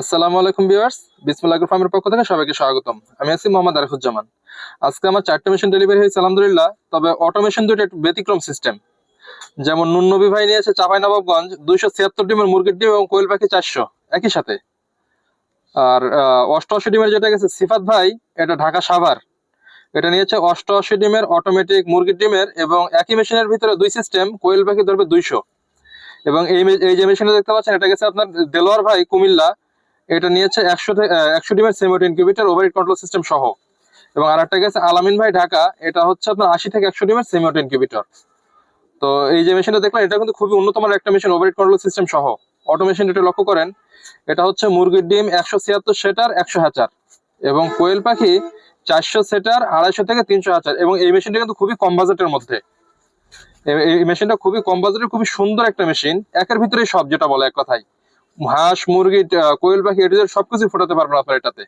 আসসালামু আলাইকুম ভিউয়ার্স, বিসমুল্লাহ ফার্মের পক্ষ থেকে সবাইকে স্বাগতম। আমি আছি মোহাম্মদ আরিফুজ্জামান। আজকে আমার চারটে মেশিন ডেলিভারি হয়েছে, আলহামদুলিল্লাহ। তবে অটোমেশন দুটো একটু ব্যতিক্রম সিস্টেম যেমন নুননবী ভাই নিয়েছে চাপাই নবাবগঞ্জ, দুইশো ছিয়াত্তর ডিমের মুরগির ডিম এবং কোয়েল পাখি চারশো। একই সাথে। আর অষ্টআশি ডিমের যেটা গেছে, সিফাত ভাই, এটা ঢাকা সাভার। এটা নিয়েছে অষ্টআশি ডিমের অটোমেটিক মুরগির ডিমের এবং একই মেশিনের ভিতরে দুই সিস্টেম কোয়েল পাখি ধরবে দুইশো। এবং এই এই যে মেশিনটা দেখতে পাচ্ছেন, এটা গেছে আপনার দেলোয়ার ভাই কুমিল্লা। এটা নিয়েছে একশো একশো ডিমের সেমিট ইনকিউবেটার ওভারহিট কন্ট্রোল সিস্টেম সহ। এবং আর একটা গেছে আলামিন ভাই ঢাকা, এটা হচ্ছে আপনার আশি থেকে একশো ডিমের সেমিট ইনকিউবেটর তো এই যে মেশিনটা দেখলেন, এটা কিন্তু খুবই উন্নত মানের একটা মেশিন ওভারহিট কন্ট্রোল সিস্টেম সহ। অটোমেশন এটা লক্ষ্য করেন, এটা হচ্ছে মুরগির ডিম একশো ছিয়াত্তর সেটার একশো হাজার। এবং কোয়েল পাখি চারশো সেটার আড়াইশো থেকে তিনশো হাজার। এবং এই মেশিনটা কিন্তু খুবই কম বাজেটের মধ্যে। এই মেশিনটা খুবই কম বাজেটের, খুবই সুন্দর একটা মেশিন একের ভিতরে সব, যেটা বলে এক কথায়। হাঁস, মুরগি কোয়েল পাখি এটা সবকিছু ফোটাতে পারবেন আপনার এটাতে।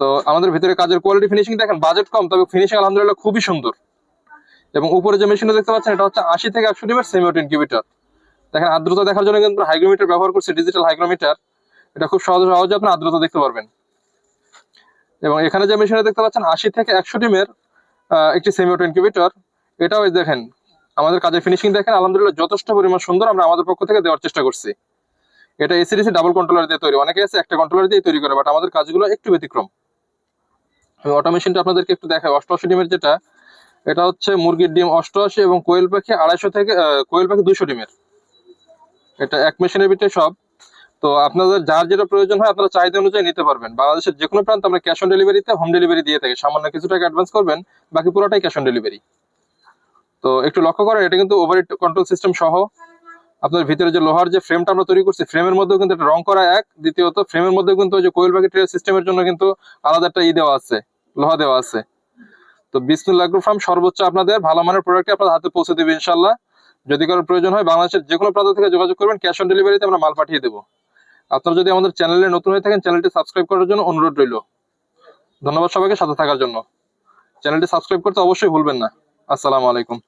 তো আমাদের ভিতরে কাজের কোয়ালিটি ফিনিশিং দেখেন বাজেট কম, তবে ফিনিশিং আলহামদুলিল্লাহ খুবই সুন্দর। এবং উপরে যে মেশিনটা দেখতে পাচ্ছেন, এটা হচ্ছে আশি থেকে একশো ডিমের সেমিওট ইনকিউবেটর দেখেন, আর্দ্রতা দেখার জন্য কিন্তু হাইগ্রোমিটার ব্যবহার করছে ডিজিটাল হাইগ্রোমিটার এটা খুব সহজে সহজে আপনি আর্দ্রতা দেখতে পারবেন। এবং এখানে যে মেশিনটা দেখতে পাচ্ছেন, আশি থেকে একশো ডিমের একটি সেমিওট ইনকিউবেটর এটাও দেখেন, আমাদের কাজের ফিনিশিং দেখেন, আলহামদুলিল্লাহ যথেষ্ট পরিমাণ সুন্দর, আমরা আমাদের পক্ষ থেকে দেওয়ার চেষ্টা করছি। এটা এসিডিসি ডাবল কন্ট্রোলার দিয়ে তৈরি। অনেকে আছে একটা কন্ট্রোলার দিয়ে তৈরি করে বাট আমাদের কাজগুলো একটু ব্যতিক্রম। আমি অটোমেশনটা আপনাদেরকে একটু দেখাই। অষ্টআশি ডিমের যেটা, এটা হচ্ছে মুরগির ডিম অষ্টআশি এবং কোয়েল পাখি আড়াইশো থেকে কোয়েল পাখি দুশো ডিমের। এটা এক মেশিনের ভিতরে সব। তো আপনাদের যার যেটা প্রয়োজন হয় আপনারা চাহিদা অনুযায়ী নিতে পারবেন। বাংলাদেশের যে কোনো প্রান্তে আমরা ক্যাশ অন ডেলিভারিতে হোম ডেলিভারি দিয়ে থাকি। সামান্য কিছু টাকা অ্যাডভান্স করবেন, বাকি পুরোটাই ক্যাশ অন ডেলিভারি তো একটু লক্ষ্য করেন, এটা কিন্তু ওভার কন্ট্রোল সিস্টেম সহ আপনার ভিতরে যে লোহার যে ফ্রেমটা আমরা তৈরি করছি ফ্রেমের মধ্যেও কিন্তু রং করা এক। দ্বিতীয়ত ফ্রেমের মধ্যে কিন্তু যে কোয়েল পাখি ট্রেড সিস্টেমের জন্য কিন্তু আলাদা একটা ই দেওয়া আছে, লোহা দেওয়া আছে। তো বিসমুল্লাহ আগ্রো ফার্ম সর্বোচ্চ আপনাদের ভালো মানের প্রোডাক্ট আপনার হাতে পৌঁছে দেবে ইনশাল্লাহ যদি কারও প্রয়োজন হয় বাংলাদেশের যে কোনো প্রান্ত থেকে যোগাযোগ করবেন ক্যাশ অন ডেলিভারিতে আমরা মাল পাঠিয়ে দেবো। আপনারা যদি আমাদের চ্যানেলে নতুন হয়ে থাকেন, চ্যানেলটি সাবস্ক্রাইব করার জন্য অনুরোধ রইল। ধন্যবাদ সবাইকে সাথে থাকার জন্য। চ্যানেলটি সাবস্ক্রাইব করতে অবশ্যই ভুলবেন না। আসসালামু আলাইকুম।